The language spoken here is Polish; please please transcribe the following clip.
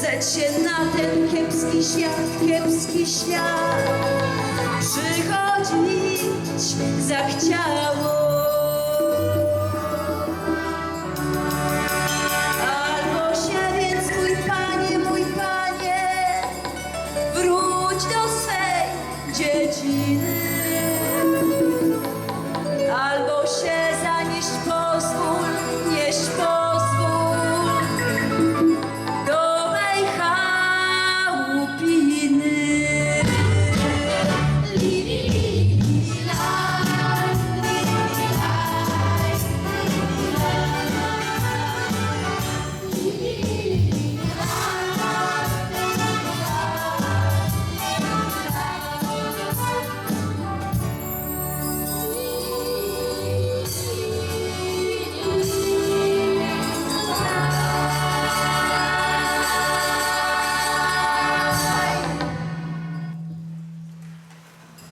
zemrzeć się na ten kiepski świat, kiepski świat. Przychodzić zachciało. Albo się więc, mój panie, mój panie, wróć do swej dziedziny.